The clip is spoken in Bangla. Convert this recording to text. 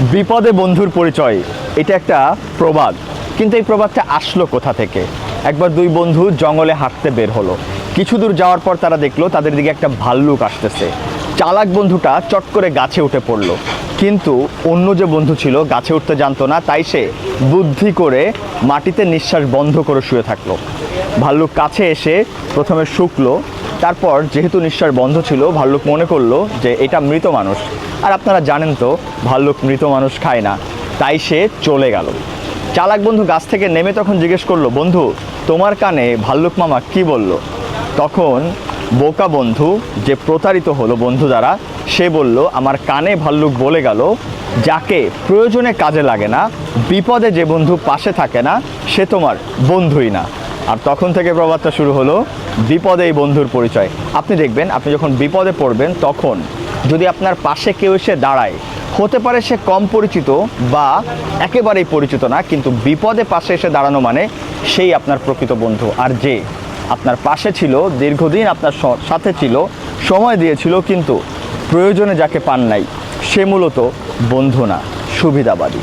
বিপদে বন্ধুর পরিচয়, এটা একটা প্রবাদ। কিন্তু এই প্রবাদটা আসলো কোথা থেকে? একবার দুই বন্ধু জঙ্গলে হাঁটতে বের হলো। কিছু দূর যাওয়ার পর তারা দেখল তাদের দিকে একটা ভাল্লুক আসতেছে। চালাক বন্ধুটা চট করে গাছে উঠে পড়ল। কিন্তু অন্য যে বন্ধু ছিল, গাছে উঠতে জানতো না, তাই সে বুদ্ধি করে মাটিতে নিঃশ্বাস বন্ধ করে শুয়ে থাকল। ভাল্লুক কাছে এসে প্রথমে শুকলো তারপর যেহেতু নিঃশ্বাস বন্ধ ছিল, ভাল্লুক মনে করল যে এটা মৃত মানুষ। আর আপনারা জানেন তো, ভাল্লুক মৃত মানুষ খায় না, তাই সে চলে গেল। চালাক বন্ধু গাছ থেকে নেমে তখন জিজ্ঞেস করল, বন্ধু, তোমার কানে ভাল্লুক মামা কি বলল? তখন বোকা বন্ধু যে প্রতারিত হলো বন্ধু দ্বারা, সে বলল, আমার কানে ভাল্লুক বলে গেল, যাকে প্রয়োজনে কাজে লাগে না, বিপদে যে বন্ধু পাশে থাকে না, সে তোমার বন্ধুই না। আর তখন থেকে প্রবাদটা শুরু হলো বিপদে এই বন্ধুর পরিচয়। আপনি দেখবেন, আপনি যখন বিপদে পড়বেন, তখন যদি আপনার পাশে কেউ এসে দাঁড়ায়, হতে পারে সে কম পরিচিত বা একেবারেই পরিচিত না, কিন্তু বিপদে পাশে এসে দাঁড়ানো মানে সেই আপনার প্রকৃত বন্ধু। আর যে আপনার পাশে ছিল, দীর্ঘদিন আপনার সাথে ছিল, সময় দিয়েছিল, কিন্তু প্রয়োজনে যাকে পান নাই, সে মূলত বন্ধু না, সুবিধাবাদী।